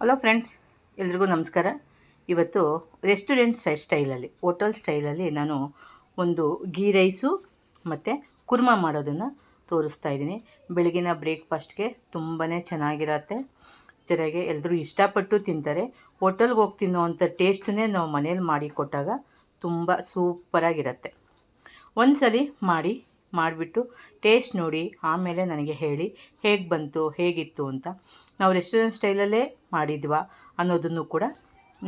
Hello friends ಎಲ್ರಿಗೂ ನಮಸ್ಕಾರ. ಇವತ್ತು ರೆಸ್ಟೋರೆಂಟ್ ಸೈ ಸ್ಟೈಲಲ್ಲಿ ಹೋಟೆಲ್ ಸ್ಟೈಲಲ್ಲಿ ನಾನು ಒಂದು ಗೀ ರೈಸು ಮತ್ತು ಕುರ್ಮಾ ಮಾಡೋದನ್ನು ತೋರಿಸ್ತಾ ಇದ್ದೀನಿ. ಬೆಳಗಿನ ಬ್ರೇಕ್ಫಾಸ್ಟ್ಗೆ ತುಂಬಾ ಚೆನ್ನಾಗಿರತ್ತೆ. ಜೊತೆಗೆ ಎಲ್ಲರೂ ಇಷ್ಟಪಟ್ಟು ತಿಂತಾರೆ. ಹೋಟೆಲ್ಗೆ ಹೋಗಿ ತಿನ್ನೋವಂಥ ಟೇಸ್ಟನ್ನೇ ನಾವು ಮನೇಲಿ ಮಾಡಿ ಕೊಟ್ಟಾಗ ತುಂಬ ಒಂದು ಸಲ ಮಾಡಿ ಮಾಡಿಬಿಟ್ಟು ಟೇಸ್ಟ್ ನೋಡಿ ಆಮೇಲೆ ನನಗೆ ಹೇಳಿ ಹೇಗೆ ಬಂತು, ಹೇಗಿತ್ತು ಅಂತ. ನಾವು ರೆಸ್ಟೋರೆಂಟ್ ಸ್ಟೈಲಲ್ಲೇ ಮಾಡಿದ್ವಾ ಅನ್ನೋದನ್ನು ಕೂಡ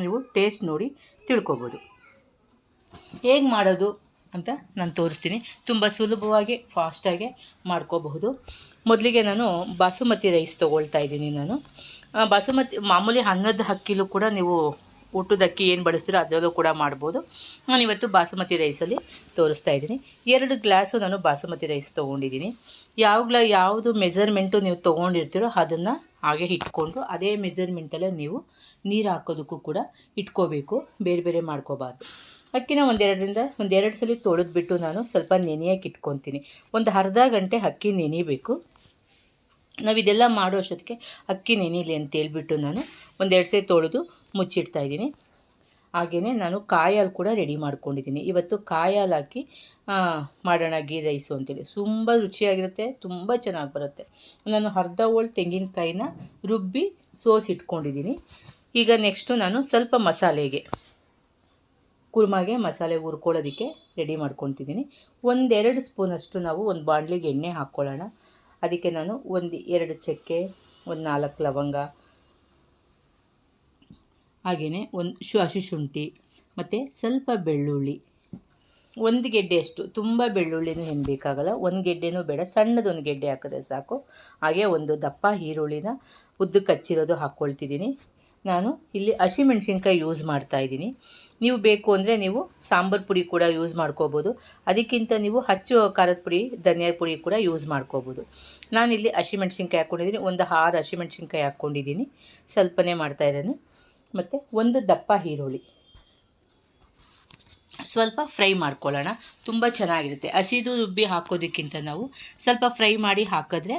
ನೀವು ಟೇಸ್ಟ್ ನೋಡಿ ತಿಳ್ಕೊಬೋದು. ಹೇಗೆ ಮಾಡೋದು ಅಂತ ನಾನು ತೋರಿಸ್ತೀನಿ. ತುಂಬ ಸುಲಭವಾಗಿ ಫಾಸ್ಟಾಗಿ ಮಾಡ್ಕೋಬಹುದು. ಮೊದಲಿಗೆ ನಾನು ಬಾಸುಮತಿ ರೈಸ್ ತೊಗೊಳ್ತಾ ಇದ್ದೀನಿ ನಾನು. ಬಾಸುಮತಿ ಮಾಮೂಲಿ ಅನ್ನದ ಹಕ್ಕಿಲು ಕೂಡ ನೀವು ಊಟದ ಅಕ್ಕಿ ಏನು ಬಳಸ್ತೀರೋ ಅದರಲ್ಲೂ ಕೂಡ ಮಾಡ್ಬೋದು. ನಾನು ಇವತ್ತು ಬಾಸುಮತಿ ರೈಸಲ್ಲಿ ತೋರಿಸ್ತಾ ಇದ್ದೀನಿ. ಎರಡು ಗ್ಲಾಸು ನಾನು ಬಾಸುಮತಿ ರೈಸ್ ತೊಗೊಂಡಿದ್ದೀನಿ. ಯಾವ ಯಾವುದು ಮೆಜರ್ಮೆಂಟು ನೀವು ತೊಗೊಂಡಿರ್ತೀರೋ ಅದನ್ನು ಹಾಗೆ ಇಟ್ಕೊಂಡು ಅದೇ ಮೆಜರ್ಮೆಂಟಲ್ಲೇ ನೀವು ನೀರು ಹಾಕೋದಕ್ಕೂ ಕೂಡ ಇಟ್ಕೋಬೇಕು. ಬೇರೆ ಬೇರೆ ಮಾಡ್ಕೋಬಾರ್ದು. ಅಕ್ಕಿನ ಒಂದೆರಡರಿಂದ ಒಂದೆರಡು ಸಲ ತೊಳೆದ್ಬಿಟ್ಟು ನಾನು ಸ್ವಲ್ಪ ನೆನೆಯಕ್ಕೆ ಇಟ್ಕೊತೀನಿ. ಒಂದು ಅರ್ಧ ಗಂಟೆ ಅಕ್ಕಿ ನೆನಿಬೇಕು. ನಾವು ಇದೆಲ್ಲ ಮಾಡೋ ಅಷ್ಟೊತ್ತಿಗೆ ಅಕ್ಕಿ ನೆನೀಲಿ ಅಂತ ಹೇಳ್ಬಿಟ್ಟು ನಾನು ಒಂದೆರಡು ಸಲ ತೊಳೆದು ಮುಚ್ಚಿಡ್ತಾ ಇದ್ದೀನಿ. ಹಾಗೆಯೇ ನಾನು ಕಾಯಲ್ಲಿ ಕೂಡ ರೆಡಿ ಮಾಡ್ಕೊಂಡಿದ್ದೀನಿ. ಇವತ್ತು ಕಾಯಲ್ಲಿ ಹಾಕಿ ಮಾಡೋಣ ಗೀ ರೈಸು ಅಂತೇಳಿ. ತುಂಬ ರುಚಿಯಾಗಿರುತ್ತೆ, ತುಂಬ ಚೆನ್ನಾಗಿ ಬರುತ್ತೆ. ನಾನು ಅರ್ಧ ಹೋಳು ತೆಂಗಿನಕಾಯಿನ ರುಬ್ಬಿ ಸೋಸಿ ಇಟ್ಕೊಂಡಿದ್ದೀನಿ. ಈಗ ನೆಕ್ಸ್ಟು ನಾನು ಸ್ವಲ್ಪ ಮಸಾಲೆಗೆ, ಕುರ್ಮಾಗೆ ಮಸಾಲೆ ಹುರ್ಕೊಳ್ಳೋದಕ್ಕೆ ರೆಡಿ ಮಾಡ್ಕೊತಿದ್ದೀನಿ ಒಂದೆರಡು ಸ್ಪೂನಷ್ಟು ನಾವು ಒಂದು ಬಾಣಲಿಗೆ ಎಣ್ಣೆ ಹಾಕ್ಕೊಳ್ಳೋಣ. ಅದಕ್ಕೆ ನಾನು ಒಂದು ಎರಡು ಚಕ್ಕೆ, ಒಂದು ನಾಲ್ಕು ಲವಂಗ ಹಾಗೆಯೇ ಒಂದು ಶು, ಹಸಿ ಶುಂಠಿ, ಮತ್ತು ಸ್ವಲ್ಪ ಬೆಳ್ಳುಳ್ಳಿ. ಒಂದು ಗೆಡ್ಡೆಯಷ್ಟು ತುಂಬ ಬೆಳ್ಳುಳ್ಳಿನೂ ಏನು ಬೇಕಾಗಲ್ಲ. ಒಂದು ಗೆಡ್ಡೆನೂ ಬೇಡ. ಸಣ್ಣದೊಂದು ಗೆಡ್ಡೆ ಹಾಕಿದ್ರೆ ಸಾಕು. ಹಾಗೆ ಒಂದು ದಪ್ಪ ಈರುಳ್ಳಿನ ಉದ್ದು ಕಚ್ಚಿರೋದು ಹಾಕ್ಕೊಳ್ತಿದ್ದೀನಿ. ನಾನು ಇಲ್ಲಿ ಹಸಿಮೆಣ್ಸಿನ್ಕಾಯಿ ಯೂಸ್ ಮಾಡ್ತಾ ಇದ್ದೀನಿ. ನೀವು ಬೇಕು ಅಂದರೆ ನೀವು ಸಾಂಬಾರು ಪುಡಿ ಕೂಡ ಯೂಸ್ ಮಾಡ್ಕೋಬೋದು. ಅದಕ್ಕಿಂತ ನೀವು ಹಚ್ಚು ಖಾರದ ಪುಡಿ, ಧನಿಯಾ ಪುಡಿ ಕೂಡ ಯೂಸ್ ಮಾಡ್ಕೋಬೋದು. ನಾನಿಲ್ಲಿ ಹಸಿಮೆಣ್ಸಿನ್ಕಾಯಿ ಹಾಕ್ಕೊಂಡಿದ್ದೀನಿ. ಒಂದು ಆರು ಹಸಿಮೆಣ್ಸಿನ್ಕಾಯಿ ಹಾಕ್ಕೊಂಡಿದ್ದೀನಿ. ಸ್ವಲ್ಪನೇ ಮಾಡ್ತಾ ಇರೋದು. ಮತ್ತು ಒಂದು ದಪ್ಪ ಈರುಳ್ಳಿ. ಸ್ವಲ್ಪ ಫ್ರೈ ಮಾಡ್ಕೊಳ್ಳೋಣ. ತುಂಬ ಚೆನ್ನಾಗಿರುತ್ತೆ. ಹಸಿದು ರುಬ್ಬಿ ಹಾಕೋದಕ್ಕಿಂತ ನಾವು ಸ್ವಲ್ಪ ಫ್ರೈ ಮಾಡಿ ಹಾಕಿದ್ರೆ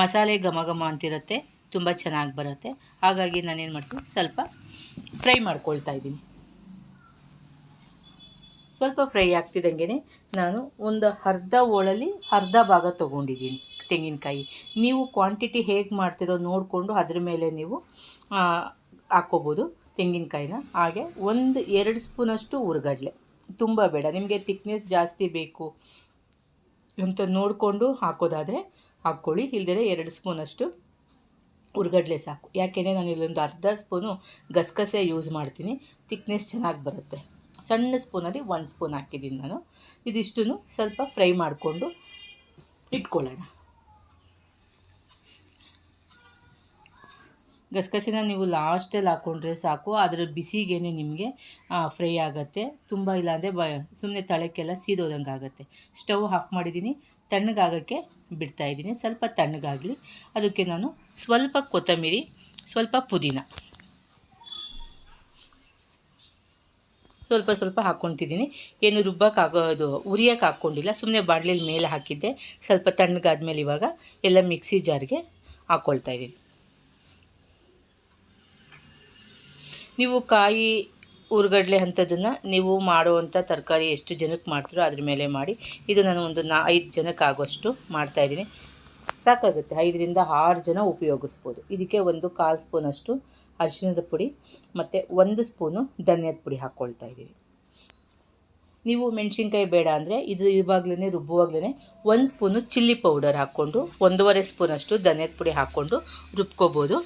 ಮಸಾಲೆ ಘಮ ಘಮ ಅಂತಿರುತ್ತೆ. ತುಂಬ ಚೆನ್ನಾಗಿ ಬರುತ್ತೆ. ಹಾಗಾಗಿ ನಾನೇನು ಮಾಡ್ತೀನಿ? ಸ್ವಲ್ಪ ಫ್ರೈ ಮಾಡ್ಕೊಳ್ತಾ ಇದ್ದೀನಿ. ಸ್ವಲ್ಪ ಫ್ರೈ ಆಗ್ತಿದ್ದಂಗೆ ನಾನು ಒಂದು ಅರ್ಧ ಹೋಳಲ್ಲಿ ಅರ್ಧ ಭಾಗ ತೊಗೊಂಡಿದ್ದೀನಿ ತೆಂಗಿನಕಾಯಿ. ನೀವು ಕ್ವಾಂಟಿಟಿ ಹೇಗೆ ಮಾಡ್ತಿರೋ ನೋಡಿಕೊಂಡು ಅದ್ರ ಮೇಲೆ ನೀವು ಹಾಕ್ಕೋಬೋದು ತೆಂಗಿನಕಾಯಿನ. ಹಾಗೆ ಒಂದು ಎರಡು ಸ್ಪೂನಷ್ಟು ಹುರ್ಗಡ್ಲೆ ತುಂಬ ಬೇಡ. ನಿಮಗೆ ತಿಕ್ನೆಸ್ ಜಾಸ್ತಿ ಬೇಕು ಅಂತ ನೋಡಿಕೊಂಡು ಹಾಕೋದಾದರೆ ಹಾಕ್ಕೊಳ್ಳಿ. ಇಲ್ಲದೇ ಎರಡು ಸ್ಪೂನಷ್ಟು ಹುರ್ಗಡ್ಲೆ ಸಾಕು. ಯಾಕೆಂದರೆ ನಾನು ಇಲ್ಲೊಂದು ಅರ್ಧ ಸ್ಪೂನು ಗಸಗಸೆ ಯೂಸ್ ಮಾಡ್ತೀನಿ. ತಿಕ್ನೆಸ್ ಚೆನ್ನಾಗಿ ಬರುತ್ತೆ. ಸಣ್ಣ ಸ್ಪೂನಲ್ಲಿ ಒಂದು ಸ್ಪೂನ್ ಹಾಕಿದ್ದೀನಿ ನಾನು. ಇದಿಷ್ಟು ಸ್ವಲ್ಪ ಫ್ರೈ ಮಾಡಿಕೊಂಡು ಇಟ್ಕೊಳ್ಳೋಣ. ಗಸಗಸಿನ ನೀವು ಲಾಸ್ಟಲ್ಲಿ ಹಾಕ್ಕೊಂಡ್ರೆ ಸಾಕು, ಅದರ ಬಿಸಿಗೇನೆ ನಿಮಗೆ ಫ್ರೈ ಆಗುತ್ತೆ. ತುಂಬ ಇಲ್ಲಾಂದರೆ ಬ ಸುಮ್ಮನೆ ತಳಕ್ಕೆಲ್ಲ ಸೀದೋದಂಗೆ ಆಗುತ್ತೆ. ಸ್ಟವ್ ಆಫ್ ಮಾಡಿದ್ದೀನಿ. ತಣ್ಣಗಾಗೋಕ್ಕೆ ಬಿಡ್ತಾ ಇದ್ದೀನಿ. ಸ್ವಲ್ಪ ತಣ್ಣಗಾಗಲಿ. ಅದಕ್ಕೆ ನಾನು ಸ್ವಲ್ಪ ಕೊತ್ತಂಬರಿ, ಸ್ವಲ್ಪ ಪುದೀನ. ಸ್ವಲ್ಪ ಸ್ವಲ್ಪ ಹಾಕ್ಕೊತಿದ್ದೀನಿ ಏನು ರುಬ್ಬಕ್ಕೆ ಆಗೋದು ಉರಿಯೋಕೆ ಹಾಕ್ಕೊಂಡಿಲ್ಲ. ಸುಮ್ಮನೆ ಬಾಣಲೆಯಲ್ಲಿ ಮೇಲೆ ಹಾಕಿದ್ದೆ. ಸ್ವಲ್ಪ ತಣ್ಣಗಾದ್ಮೇಲೆ ಇವಾಗ ಎಲ್ಲ ಮಿಕ್ಸಿ ಜಾರ್ಗೆ ಹಾಕ್ಕೊಳ್ತಾ ಇದ್ದೀನಿ. ನೀವು ಕಾಯಿ ಉರ್ಗಡ್ಲೆ ಅಂಥದ್ದನ್ನು ನೀವು ಮಾಡುವಂಥ ತರಕಾರಿ ಎಷ್ಟು ಜನಕ್ಕೆ ಮಾಡ್ತೀರೋ ಅದ್ರ ಮೇಲೆ ಮಾಡಿ. ಇದು ನಾನು ಒಂದು ನಾ, ಐದು ಜನಕ್ಕೆ ಆಗೋಷ್ಟು ಮಾಡ್ತಾಯಿದ್ದೀನಿ ಸಾಕಾಗುತ್ತೆ. ಐದರಿಂದ ಆರು ಜನ ಉಪಯೋಗಿಸ್ಬೋದು. ಇದಕ್ಕೆ ಒಂದು ಕಾಲು ಸ್ಪೂನಷ್ಟು ಅರಿಶಿಣದ ಪುಡಿ ಮತ್ತು ಒಂದು ಸ್ಪೂನು ಧನಿಯದ ಪುಡಿ ಹಾಕ್ಕೊಳ್ತಾ ಇದ್ದೀವಿ. ನೀವು ಮೆಣಸಿನ್ಕಾಯಿ ಬೇಡ ಅಂದರೆ ಇದು ಇವಾಗಲೇ ರುಬ್ಬುವಾಗಲೇ ಒಂದು ಸ್ಪೂನು ಚಿಲ್ಲಿ ಪೌಡರ್ ಹಾಕ್ಕೊಂಡು, ಒಂದೂವರೆ ಸ್ಪೂನಷ್ಟು ಧನಿಯದ ಪುಡಿ ಹಾಕ್ಕೊಂಡು ರುಬ್ಕೋಬೋದು.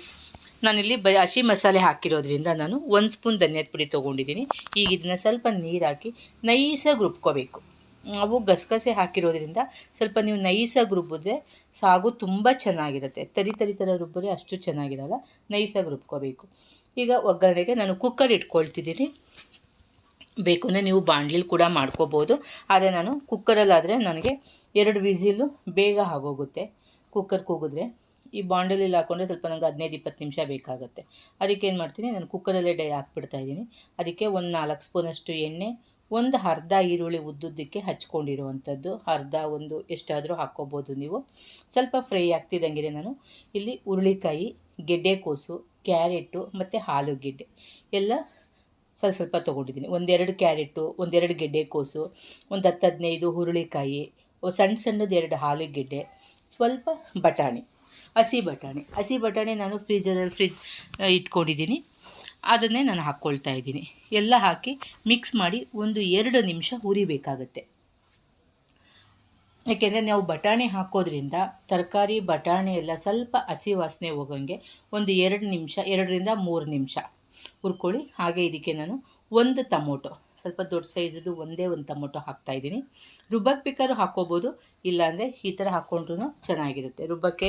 ನಾನಿಲ್ಲಿ ಬ ಹಸಿ ಮಸಾಲೆ ಹಾಕಿರೋದ್ರಿಂದ ನಾನು ಒಂದು ಸ್ಪೂನ್ ಧನಿಯದ ಪುಡಿ ತೊಗೊಂಡಿದ್ದೀನಿ. ಈಗ ಇದನ್ನು ಸ್ವಲ್ಪ ನೀರು ಹಾಕಿ ನೈಸಾಗಿ ರುಬ್ಕೋಬೇಕು. ಅವು ಗಸಗಸೆ ಹಾಕಿರೋದ್ರಿಂದ ಸ್ವಲ್ಪ ನೀವು ನೈಸಾಗಿ ರುಬ್ಬಿದ್ರೆ ಸಾಗು ತುಂಬ ಚೆನ್ನಾಗಿರುತ್ತೆ. ತರಿ ತರಿ ಥರ ರುಬ್ಬಿದ್ರೆ ಅಷ್ಟು ಚೆನ್ನಾಗಿರಲ್ಲ. ನೈಸಾಗಿ ರುಬ್ಕೋಬೇಕು. ಈಗ ಒಗ್ಗರಣೆಗೆ ನಾನು ಕುಕ್ಕರ್ ಇಟ್ಕೊಳ್ತಿದ್ದೀನಿ. ಬೇಕು ಅಂದರೆ ನೀವು ಬಾಣಲಿಲಿ ಕೂಡ ಮಾಡ್ಕೋಬೋದು. ಆದರೆ ನಾನು ಕುಕ್ಕರಲ್ಲಾದರೆ ನನಗೆ ಎರಡು ವಿಸಿಲು ಬೇಗ ಆಗೋಗುತ್ತೆ. ಕುಕ್ಕರ್ ಕೂಗಿದ್ರೆ. ಈ ಬಾಂಡಲಿಲಿ ಹಾಕೊಂಡ್ರೆ ಸ್ವಲ್ಪ ನನಗೆ ಹದಿನೈದು, ಇಪ್ಪತ್ತು ನಿಮಿಷ ಬೇಕಾಗುತ್ತೆ. ಅದಕ್ಕೆ ಏನು ಮಾಡ್ತೀನಿ, ನಾನು ಕುಕ್ಕರಲ್ಲೇ ಡೈ ಹಾಕ್ಬಿಡ್ತಾ ಇದ್ದೀನಿ. ಅದಕ್ಕೆ ಒಂದು ನಾಲ್ಕು ಸ್ಪೂನಷ್ಟು ಎಣ್ಣೆ, ಒಂದು ಅರ್ಧ ಈರುಳ್ಳಿ ಉದ್ದುದ್ದಕ್ಕೆ ಹಚ್ಕೊಂಡಿರುವಂಥದ್ದು. ಅರ್ಧ ಒಂದು ಎಷ್ಟಾದರೂ ಹಾಕ್ಕೋಬೋದು ನೀವು. ಸ್ವಲ್ಪ ಫ್ರೈ ಆಗ್ತಿದ್ದಂಗೆ ನಾನು ಇಲ್ಲಿ ಹುರುಳಿಕಾಯಿ ಗೆಡ್ಡೆಕೋಸು ಕ್ಯಾರೆಟು ಮತ್ತು ಆಲೂಗೆಡ್ಡೆ ಎಲ್ಲ ಸ್ವಲ್ಪ ಸ್ವಲ್ಪ ತೊಗೊಂಡಿದ್ದೀನಿ. ಒಂದೆರಡು ಕ್ಯಾರೆಟು ಒಂದೆರಡು ಗೆಡ್ಡೆಕೋಸು, ಒಂದು ಹತ್ತು ಹದಿನೈದು ಹುರುಳಿಕಾಯಿ ಸಣ್ಣ ಸಣ್ಣದು ಎರಡು ಆಲೂಗೆಡ್ಡೆ ಸ್ವಲ್ಪ ಬಟಾಣಿ. ಹಸಿ ಬಟಾಣಿ. ಹಸಿ ಬಟಾಣಿ ನಾನು ಫ್ರೀಜರಲ್ಲಿ ಫ್ರಿಜ್ ಇಟ್ಕೊಂಡಿದ್ದೀನಿ. ಅದನ್ನೇ ನಾನು ಹಾಕ್ಕೊಳ್ತಾ ಇದ್ದೀನಿ. ಎಲ್ಲ ಹಾಕಿ ಮಿಕ್ಸ್ ಮಾಡಿ ಒಂದು ಎರಡು ನಿಮಿಷ ಹುರಿಬೇಕಾಗತ್ತೆ. ಯಾಕೆಂದರೆ ನಾವು ಬಟಾಣಿ ಹಾಕೋದ್ರಿಂದ ತರಕಾರಿ, ಬಟಾಣಿ ಎಲ್ಲ ಸ್ವಲ್ಪ ಹಸಿ ವಾಸನೆ ಹೋಗೋಂಗೆ ಒಂದು ಎರಡು ನಿಮಿಷ, ಎರಡರಿಂದ ಮೂರು ನಿಮಿಷ ಹುರ್ಕೊಳ್ಳಿ. ಹಾಗೆ ಇದಕ್ಕೆ ನಾನು ಒಂದು ಟೊಮೊಟೊ, ಸ್ವಲ್ಪ ದೊಡ್ಡ ಸೈಜದು ಒಂದೇ ಒಂದು ಟಮೋಟೊ ಹಾಕ್ತಾಯಿದ್ದೀನಿ ರುಬ್ಬಕ್ಕೆ ಬೇಕಾದ್ರೂ ಹಾಕ್ಕೋಬೋದು, ಇಲ್ಲಾಂದರೆ ಈ ಥರ ಹಾಕ್ಕೊಂಡ್ರೂ ಚೆನ್ನಾಗಿರುತ್ತೆ. ರುಬ್ಬಕ್ಕೆ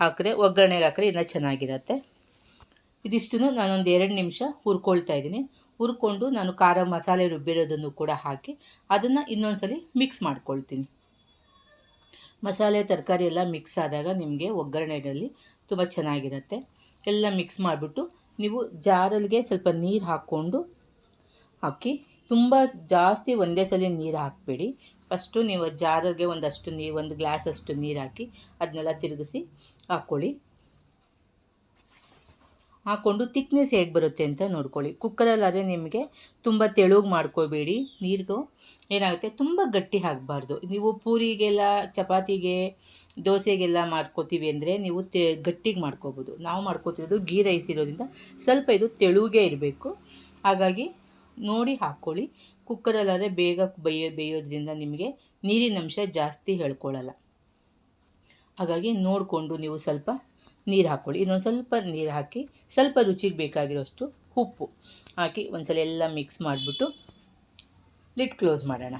ಹಾಕಿದ್ರೆ ಒಗ್ಗರಣೆಗೆ ಹಾಕಿದ್ರೆ ಇನ್ನೂ ಚೆನ್ನಾಗಿರುತ್ತೆ. ಇದಿಷ್ಟನ್ನು ನಾನೊಂದು ಎರಡು ನಿಮಿಷ ಹುರ್ಕೊಳ್ತಾ ಇದ್ದೀನಿ. ಹುರ್ಕೊಂಡು ನಾನು ಖಾರ ಮಸಾಲೆ ರುಬ್ಬಿರೋದನ್ನು ಕೂಡ ಹಾಕಿ ಅದನ್ನು ಇನ್ನೊಂದ್ಸಲಿ ಮಿಕ್ಸ್ ಮಾಡ್ಕೊಳ್ತೀನಿ. ಮಸಾಲೆ, ತರಕಾರಿ ಎಲ್ಲ ಮಿಕ್ಸ್ ಆದಾಗ ನಿಮಗೆ ಒಗ್ಗರಣೆಯಲ್ಲಿ ತುಂಬ ಚೆನ್ನಾಗಿರುತ್ತೆ. ಎಲ್ಲ ಮಿಕ್ಸ್ ಮಾಡಿಬಿಟ್ಟು ನೀವು ಜಾರಲ್ಲಿಗೆ ಸ್ವಲ್ಪ ನೀರು ಹಾಕ್ಕೊಂಡು ಹಾಕಿ ತುಂಬ ಜಾಸ್ತಿ ಒಂದೇ ಸಲ ನೀರು ಹಾಕಬೇಡಿ. ಫಸ್ಟು ನೀವು ಜಾರಿಗೆ ಒಂದಷ್ಟು ನೀರು ಒಂದು ಗ್ಲಾಸಷ್ಟು ನೀರು ಹಾಕಿ ಅದನ್ನೆಲ್ಲ ತಿರುಗಿಸಿ ಹಾಕ್ಕೊಳ್ಳಿ ಹಾಕ್ಕೊಂಡು ತಿಕ್ನೆಸ್ ಹೇಗೆ ಬರುತ್ತೆ ಅಂತ ನೋಡ್ಕೊಳ್ಳಿ. ಕುಕ್ಕರಲ್ಲಾದರೆ ನಿಮಗೆ ತುಂಬ ತೆಳುಗೆ ಮಾಡ್ಕೋಬೇಡಿ ನೀರಿಗೂ. ಏನಾಗುತ್ತೆ? ತುಂಬ ಗಟ್ಟಿ ಹಾಕಬಾರ್ದು ನೀವು ಪೂರಿಗೆಲ್ಲ, ಚಪಾತಿಗೆ, ದೋಸೆಗೆಲ್ಲ ಮಾಡ್ಕೋತೀವಿ ಅಂದರೆ ನೀವು ತೆ, ಗಟ್ಟಿಗೆ ಮಾಡ್ಕೋಬೋದು. ನಾವು ಮಾಡ್ಕೋತಿರೋದು ಗೀ ರೈಸ್ ಇರೋದ್ರಿಂದ ಸ್ವಲ್ಪ ಇದು ತೆಳುಗೆ ಇರಬೇಕು. ಹಾಗಾಗಿ ನೋಡಿ ಹಾಕ್ಕೊಳ್ಳಿ. ಕುಕ್ಕರಲ್ಲಾದರೆ ಬೇಗ ಬೇಯೋ, ಬೇಯೋದ್ರಿಂದ ನಿಮಗೆ ನೀರಿನಂಶ ಜಾಸ್ತಿ ಹೇಳ್ಕೊಳ್ಳಲ್ಲ ಹಾಗಾಗಿ ನೋಡಿಕೊಂಡು ನೀವು ಸ್ವಲ್ಪ ನೀರು ಹಾಕ್ಕೊಳ್ಳಿ. ಇನ್ನೊಂದು ಸ್ವಲ್ಪ ನೀರು ಹಾಕಿ ಸ್ವಲ್ಪ ರುಚಿಗೆ ಬೇಕಾಗಿರೋಷ್ಟು ಉಪ್ಪು ಹಾಕಿ ಒಂದ್ಸಲ ಎಲ್ಲ ಮಿಕ್ಸ್ ಮಾಡಿಬಿಟ್ಟು ಲಿಡ್ ಕ್ಲೋಸ್ ಮಾಡೋಣ.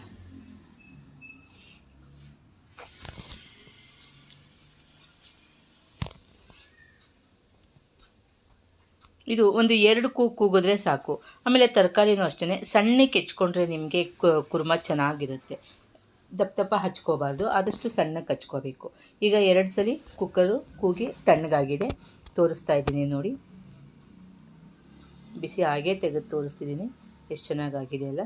ಇದು ಒಂದು ಎರಡು ಕೂ ಕೂಗಿದ್ರೆ ಸಾಕು. ಆಮೇಲೆ ತರಕಾರಿನೂ ಅಷ್ಟೇ ಸಣ್ಣಕ್ಕೆ ಹೆಚ್ಕೊಂಡ್ರೆ ನಿಮಗೆ ಕುರ್ಮ ಚೆನ್ನಾಗಿರುತ್ತೆ. ದಪ್ಪ ದಪ್ಪ ಹಚ್ಕೋಬಾರ್ದು. ಆದಷ್ಟು ಸಣ್ಣಕ್ಕೆ ಹಚ್ಕೋಬೇಕು. ಈಗ ಎರಡು ಸಲ ಕುಕ್ಕರು ಕೂಗಿ ತಣ್ಣಗಾಗಿದೆ. ತೋರಿಸ್ತಾ ಇದ್ದೀನಿ ನೋಡಿ. ಬಿಸಿ ಹಾಗೆ ತೆಗೆದು ತೋರಿಸ್ತಿದ್ದೀನಿ. ಎಷ್ಟು ಚೆನ್ನಾಗಾಗಿದೆ ಅಲ್ಲ?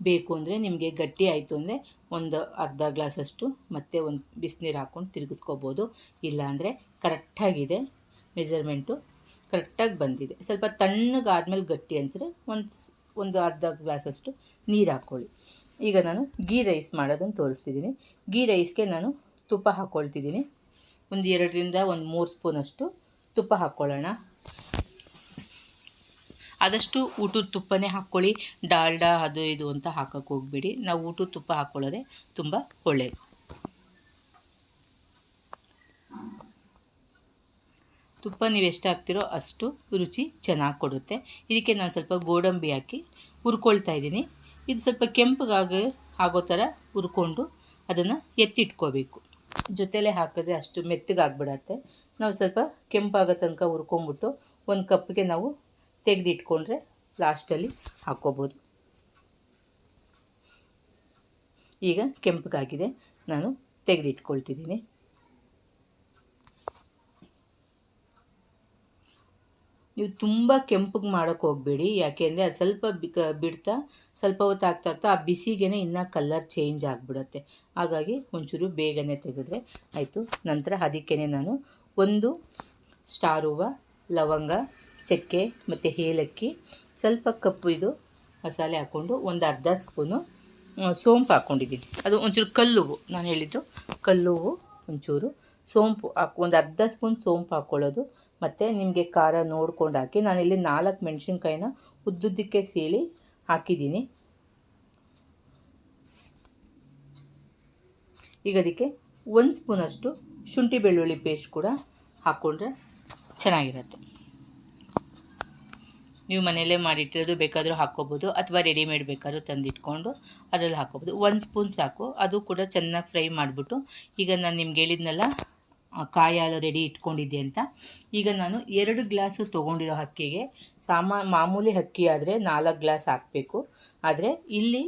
ಬೇಕು ಅಂದರೆ ನಿಮಗೆ ಗಟ್ಟಿ ಆಯಿತು ಅಂದರೆ ಒಂದು ಅರ್ಧ ಗ್ಲಾಸಷ್ಟು ಮತ್ತೆ ಒಂದು ಬಿಸಿನೀರು ಹಾಕ್ಕೊಂಡು ತಿರುಗಿಸ್ಕೋಬೋದು. ಇಲ್ಲಾಂದರೆ ಕರೆಕ್ಟಾಗಿದೆ. ಮೆಜರ್ಮೆಂಟು ಕರೆಕ್ಟಾಗಿ ಬಂದಿದೆ. ಸ್ವಲ್ಪ ತಣ್ಣಗಾದ್ಮೇಲೆ ಗಟ್ಟಿ ಅನಿಸಿದ್ರೆ ಒಂದು ಒಂದು ಅರ್ಧ ಗ್ಲಾಸಷ್ಟು ನೀರು ಹಾಕ್ಕೊಳ್ಳಿ. ಈಗ ನಾನು ಗೀ ರೈಸ್ ಮಾಡೋದನ್ನು ತೋರಿಸ್ತಿದ್ದೀನಿ. ಗೀ ರೈಸ್ಗೆ ನಾನು ತುಪ್ಪ ಹಾಕ್ಕೊಳ್ತಿದ್ದೀನಿ. ಒಂದು ಎರಡರಿಂದ ಒಂದು ಮೂರು ಸ್ಪೂನಷ್ಟು ತುಪ್ಪ ಹಾಕ್ಕೊಳ್ಳೋಣ. ಆದಷ್ಟು ಊಟದ ತುಪ್ಪನೇ ಹಾಕ್ಕೊಳ್ಳಿ. ಡಾಲ್ಡಾ, ಅದು ಇದು ಅಂತ ಹಾಕೋಕ್ಕೆ ಹೋಗ್ಬೇಡಿ. ನಾವು ಊಟದ ತುಪ್ಪ ಹಾಕ್ಕೊಳ್ಳೋದೇ ತುಂಬ ಒಳ್ಳೆಯದು ತುಪ್ಪ ನೀವು ಎಷ್ಟು ಹಾಕ್ತಿರೋ ಅಷ್ಟು ರುಚಿ ಚೆನ್ನಾಗಿ ಕೊಡುತ್ತೆ. ಇದಕ್ಕೆ ನಾನು ಸ್ವಲ್ಪ ಗೋಡಂಬಿ ಹಾಕಿ ಹುರ್ಕೊಳ್ತಾ ಇದ್ದೀನಿ. ಇದು ಸ್ವಲ್ಪ ಕೆಂಪಗಾಗಿ ಆಗೋ ಥರ ಹುರ್ಕೊಂಡು ಅದನ್ನು ಎತ್ತಿಟ್ಕೋಬೇಕು. ಜೊತೆಲೇ ಹಾಕಿದ್ರೆ ಅಷ್ಟು ಮೆತ್ತಗಾಗ್ಬಿಡತ್ತೆ. ನಾವು ಸ್ವಲ್ಪ ಕೆಂಪಾಗೋ ತನಕ ಹುರ್ಕೊಂಬಿಟ್ಟು ಒಂದು ಕಪ್ಗೆ ನಾವು ತೆಗೆದಿಟ್ಕೊಂಡ್ರೆ ಲಾಸ್ಟಲ್ಲಿ ಹಾಕ್ಕೋಬೋದು ಈಗ ಕೆಂಪಗಾಗಿದೆ. ನಾನು ತೆಗೆದಿಟ್ಕೊಳ್ತಿದ್ದೀನಿ. ನೀವು ತುಂಬ ಕೆಂಪಗೆ ಮಾಡೋಕ್ಕೆ ಹೋಗಬೇಡಿ. ಯಾಕೆಂದರೆ ಅದು ಸ್ವಲ್ಪ ಬಿಡ್ತಾ, ಸ್ವಲ್ಪ ಹೊತ್ತು ಆಗ್ತಾ ಆಗ್ತಾ ಆ ಬಿಸಿಗೆ ಇನ್ನೂ ಕಲರ್ ಚೇಂಜ್ ಆಗಿಬಿಡುತ್ತೆ. ಹಾಗಾಗಿ ಒಂಚೂರು ಬೇಗನೆ ತೆಗೆದ್ರೆ ಆಯಿತು. ನಂತರ ಅದಕ್ಕೆ ನಾನು ಒಂದು ಸ್ಟಾರ್ ಹೂವು, ಲವಂಗ, ಚಕ್ಕೆ ಮತ್ತು ಏಲಕ್ಕಿ, ಸ್ವಲ್ಪ ಕಪ್ಪು ಇದು ಮಸಾಲೆ ಹಾಕ್ಕೊಂಡು ಒಂದು ಅರ್ಧ ಸ್ಪೂನು ಸೋಂಪು ಹಾಕ್ಕೊಂಡಿದ್ದೀನಿ ಅದು ಒಂಚೂರು ಕಲ್ಲು ನಾನು ಹೇಳಿದ್ದು ಕಲ್ಲುವು ಒಂಚೂರು ಸೋಂಪು ಹಾಕಿ ಒಂದು ಅರ್ಧ ಸ್ಪೂನ್ ಸೋಂಪು ಹಾಕ್ಕೊಳ್ಳೋದು ಮತ್ತು ನಿಮಗೆ ಖಾರ ನೋಡ್ಕೊಂಡು ಹಾಕಿ ನಾನಿಲ್ಲಿ ನಾಲ್ಕು ಮೆಣಸಿನ್ಕಾಯಿನ ಉದ್ದುದ್ದಕ್ಕೆ ಸೀಳಿ ಹಾಕಿದ್ದೀನಿ. ಈಗ ಅದಕ್ಕೆ ಒಂದು ಸ್ಪೂನಷ್ಟು ಶುಂಠಿ ಬೆಳ್ಳುಳ್ಳಿ ಪೇಸ್ಟ್ ಕೂಡ ಹಾಕ್ಕೊಂಡ್ರೆ ಚೆನ್ನಾಗಿರುತ್ತೆ. ನೀವು ಮನೆಯಲ್ಲೇ ಮಾಡಿಟ್ಟಿರೋದು ಬೇಕಾದರೂ ಹಾಕ್ಕೋಬೋದು ಅಥವಾ ರೆಡಿಮೇಡ್ ಬೇಕಾದ್ರೂ ತಂದಿಟ್ಕೊಂಡು ಅದರಲ್ಲಿ ಹಾಕ್ಕೋಬೋದು. ಒಂದು ಸ್ಪೂನ್ ಸಾಕು. ಅದು ಕೂಡ ಚೆನ್ನಾಗಿ ಫ್ರೈ ಮಾಡಿಬಿಟ್ಟು ಈಗ ನಾನು ನಿಮ್ಗೆ ಹೇಳಿದ್ನಲ್ಲ ಕಾಯಿ ರೆಡಿ ಇಟ್ಕೊಂಡಿದ್ದೆ ಅಂತ. ಈಗ ನಾನು ಎರಡು ಗ್ಲಾಸು ತೊಗೊಂಡಿರೋ ಅಕ್ಕಿಗೆ, ಸಾಮಾ, ಮಾಮೂಲಿ ಅಕ್ಕಿ ಆದರೆ ನಾಲ್ಕು ಗ್ಲಾಸ್ ಹಾಕಬೇಕು. ಆದರೆ ಇಲ್ಲಿ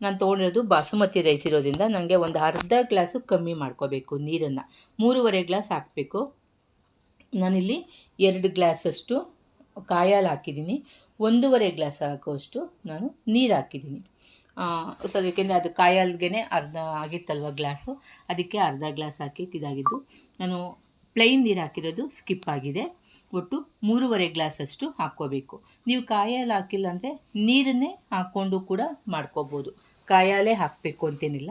ನಾನು ತೊಗೊಂಡಿರೋದು ಬಾಸುಮತಿ ರೈಸ್ ಇರೋದ್ರಿಂದ ನನಗೆ ಒಂದು ಅರ್ಧ ಗ್ಲಾಸು ಕಮ್ಮಿ ಮಾಡ್ಕೋಬೇಕು ನೀರನ್ನು. ಮೂರುವರೆ ಗ್ಲಾಸ್ ಹಾಕಬೇಕು. ನಾನಿಲ್ಲಿ ಎರಡು ಗ್ಲಾಸಷ್ಟು ಕಾಯಿ ಹಾಲು ಹಾಕಿದ್ದೀನಿ. ಒಂದೂವರೆ ಗ್ಲಾಸ್ ಹಾಕುವಷ್ಟು ನಾನು ನೀರು ಹಾಕಿದ್ದೀನಿ. ಸರ್ ಏಕೆಂದರೆ ಅದು ಕಾಯಿ ಹಾಲ್ಗೆ ಅರ್ಧ ಆಗಿತ್ತಲ್ವ ಗ್ಲಾಸು? ಅದಕ್ಕೆ ಅರ್ಧ ಗ್ಲಾಸ್ ಹಾಕಿ ಇದಾಗಿದ್ದು. ನಾನು ಪ್ಲೈನ್ ನೀರು ಹಾಕಿರೋದು ಸ್ಕಿಪ್ ಆಗಿದೆ. ಒಟ್ಟು ಮೂರುವರೆ ಗ್ಲಾಸಷ್ಟು ಹಾಕ್ಕೋಬೇಕು. ನೀವು ಕಾಯಲ್ಲಿ ಹಾಕಿಲ್ಲ ಅಂದರೆ ನೀರನ್ನೇ ಹಾಕ್ಕೊಂಡು ಕೂಡ ಮಾಡ್ಕೋಬೋದು. ಕಾಯಾಲೇ ಹಾಕಬೇಕು ಅಂತೇನಿಲ್ಲ.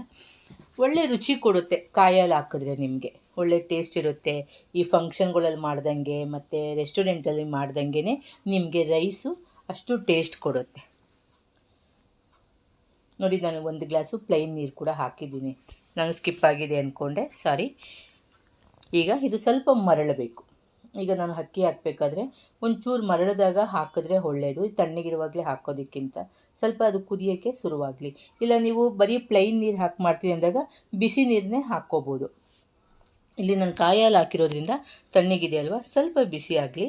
ಒಳ್ಳೆ ರುಚಿ ಕೊಡುತ್ತೆ ಕಾಯಲ್ಲಿ ಹಾಕಿದ್ರೆ ನಿಮಗೆ. ಒಳ್ಳೆ ಟೇಸ್ಟ್ ಇರುತ್ತೆ. ಈ ಫಂಕ್ಷನ್ಗಳಲ್ಲಿ ಮಾಡ್ದಂಗೆ ಮತ್ತು ರೆಸ್ಟೋರೆಂಟಲ್ಲಿ ಮಾಡ್ದಂಗೆ ನಿಮಗೆ ರೈಸು ಅಷ್ಟು ಟೇಸ್ಟ್ ಕೊಡುತ್ತೆ. ನೋಡಿ ನಾನು ಒಂದು ಗ್ಲಾಸು ಪ್ಲೈನ್ ನೀರು ಕೂಡ ಹಾಕಿದ್ದೀನಿ. ನಾನು ಸ್ಕಿಪ್ ಆಗಿದೆ ಅಂದ್ಕೊಂಡೆ ಸಾರಿ ಈಗ ಇದು ಸ್ವಲ್ಪ ಮರಳಬೇಕು. ಈಗ ನಾನು ಅಕ್ಕಿ ಹಾಕಬೇಕಾದ್ರೆ ಒಂಚೂರು ಮರಳದಾಗ ಹಾಕಿದ್ರೆ ಒಳ್ಳೆಯದು ತಣ್ಣಗಿರುವಾಗಲೇ ಹಾಕೋದಕ್ಕಿಂತ ಸ್ವಲ್ಪ ಅದು ಕುದಿಯೋಕ್ಕೆ ಶುರುವಾಗಲಿ. ಇಲ್ಲ ನೀವು ಬರೀ ಪ್ಲೈನ್ ನೀರು ಹಾಕಿ ಮಾಡ್ತೀನಿ ಅಂದಾಗ ಬಿಸಿ ನೀರನ್ನೇ ಹಾಕ್ಕೋಬೋದು. ಇಲ್ಲಿ ನಾನು ಕಾಯಲ್ಲಿ ಹಾಕಿರೋದ್ರಿಂದ ತಣ್ಣಗಿದೆ ಅಲ್ವಾ ಸ್ವಲ್ಪ ಬಿಸಿ ಆಗಲಿ.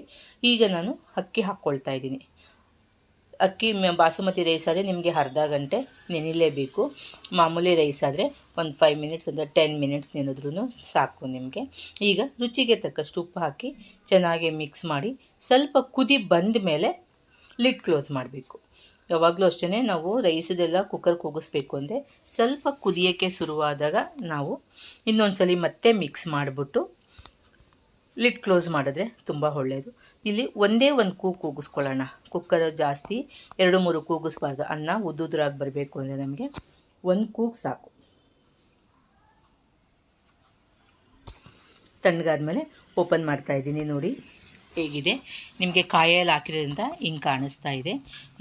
ಈಗ ನಾನು ಅಕ್ಕಿ ಹಾಕ್ಕೊಳ್ತಾ ಇದ್ದೀನಿ. ಅಕ್ಕಿ ಬಾಸುಮತಿ ರೈಸ್ ಆದರೆ ನಿಮಗೆ ಅರ್ಧ ಗಂಟೆ ನೆನಿಲೇಬೇಕು. ಮಾಮೂಲಿ ರೈಸ್ ಆದರೆ ಒಂದು ಫೈವ್ ಮಿನಿಟ್ಸ್ ಅಂದರೆ ಟೆನ್ ಮಿನಿಟ್ಸ್ ನೆನೆದ್ರೂ ಸಾಕು ನಿಮಗೆ. ಈಗ ರುಚಿಗೆ ತಕ್ಕಷ್ಟು ಉಪ್ಪು ಹಾಕಿ ಚೆನ್ನಾಗಿ ಮಿಕ್ಸ್ ಮಾಡಿ ಸ್ವಲ್ಪ ಕುದಿ ಬಂದ ಮೇಲೆ ಲಿಡ್ ಕ್ಲೋಸ್ ಮಾಡಬೇಕು. ಯಾವಾಗಲೂ ಅಷ್ಟೇ ನಾವು ರೈಸದೆಲ್ಲ ಕುಕ್ಕರ್ ಕೂಗಿಸ್ಬೇಕು ಅಂದರೆ ಸ್ವಲ್ಪ ಕುದಿಯೋಕ್ಕೆ ಶುರುವಾದಾಗ ನಾವು ಇನ್ನೊಂದು ಸಲ ಮತ್ತೆ ಮಿಕ್ಸ್ ಮಾಡಿಬಿಟ್ಟು ಲಿಡ್ ಕ್ಲೋಸ್ ಮಾಡಿದ್ರೆ ತುಂಬ ಒಳ್ಳೆಯದು ಇಲ್ಲಿ ಒಂದೇ ಒಂದು ಕೂಗು ಕೂಗಿಸ್ಕೊಳ್ಳೋಣ. ಕುಕ್ಕರ್ ಜಾಸ್ತಿ ಎರಡು ಮೂರು ಕೂಗಿಸ್ಬಾರ್ದು. ಅನ್ನ ಉದ್ದುದ್ರಾಗಿ ಬರಬೇಕು ಅಂದರೆ ನಮಗೆ ಒಂದು ಕೂಗು ಸಾಕು. ತಣ್ಣಗಾದ್ಮೇಲೆ ಓಪನ್ ಮಾಡ್ತಾ ಇದ್ದೀನಿ ನೋಡಿ. ಹೇಗಿದೆ? ನಿಮಗೆ ಕಾಯಲ್ಲಿ ಹಾಕಿರೋದ್ರಿಂದ ಹಿಂಗೆ ಕಾಣಿಸ್ತಾ ಇದೆ.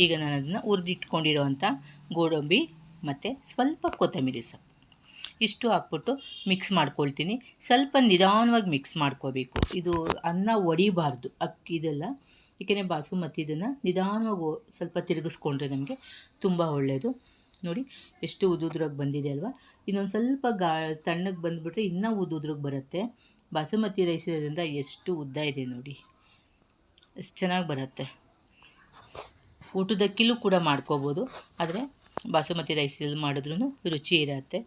ಈಗ ನಾನು ಅದನ್ನು ಹುರಿದಿಟ್ಕೊಂಡಿರೋವಂಥ ಗೋಡಂಬಿ ಮತ್ತು ಸ್ವಲ್ಪ ಕೊತ್ತಂಬರಿ ಸೊಪ್ಪು. ಇಷ್ಟು ಹಾಕ್ಬಿಟ್ಟು ಮಿಕ್ಸ್ ಮಾಡ್ಕೊಳ್ತೀನಿ. ಸ್ವಲ್ಪ ನಿಧಾನವಾಗಿ ಮಿಕ್ಸ್ ಮಾಡ್ಕೋಬೇಕು. ಇದು ಅನ್ನ ಒಡಿಬಾರ್ದು, ಅಕ್ಕಿ ಇದೆಲ್ಲ. ಏಕೆಂದರೆ ಬಾಸುಮತಿ ಇದನ್ನು ನಿಧಾನವಾಗಿ ಸ್ವಲ್ಪ ತಿರುಗಿಸ್ಕೊಂಡ್ರೆ ನಮಗೆ ತುಂಬ ಒಳ್ಳೆಯದು ನೋಡಿ, ಎಷ್ಟು ಉದುದ್ರಾಗಿ ಬಂದಿದೆ ಅಲ್ವಾ? ಇನ್ನೊಂದು ಸ್ವಲ್ಪ ಗಾ, ತಣ್ಣಗೆ ಬಂದುಬಿಟ್ರೆ ಇನ್ನೂ ಉದುದ್ರಾಗಿ ಬರುತ್ತೆ. ಬಾಸುಮತಿ ರೈಸ್ ಇರೋದ್ರಿಂದ ಎಷ್ಟು ಉದ್ದ ಇದೆ ನೋಡಿ. ಎಷ್ಟು ಚೆನ್ನಾಗಿ ಬರುತ್ತೆ. ಊಟದಕ್ಕಿಲೂ ಕೂಡ ಮಾಡ್ಕೋಬೋದು. ಆದರೆ ಬಾಸುಮತಿ ರೈಸಲ್ಲಿ ಮಾಡಿದ್ರೂ ರುಚಿ ಇರುತ್ತೆ.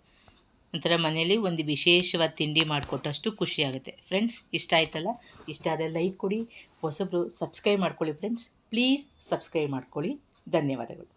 ಒಂಥರ ಮನೇಲಿ ಒಂದು ವಿಶೇಷವಾದ ತಿಂಡಿ ಮಾಡಿಕೊಟ್ಟಷ್ಟು ಖುಷಿ ಆಗುತ್ತೆ. ಫ್ರೆಂಡ್ಸ್ ಇಷ್ಟ ಆಯ್ತಲ್ಲ? ಇಷ್ಟ ಆದರೆ ಲೈಕ್ ಕೊಡಿ. ಹೊಸಬ್ರು ಸಬ್ಸ್ಕ್ರೈಬ್ ಮಾಡ್ಕೊಳ್ಳಿ ಫ್ರೆಂಡ್ಸ್ ಪ್ಲೀಸ್ ಸಬ್ಸ್ಕ್ರೈಬ್ ಮಾಡ್ಕೊಳ್ಳಿ. ಧನ್ಯವಾದಗಳು.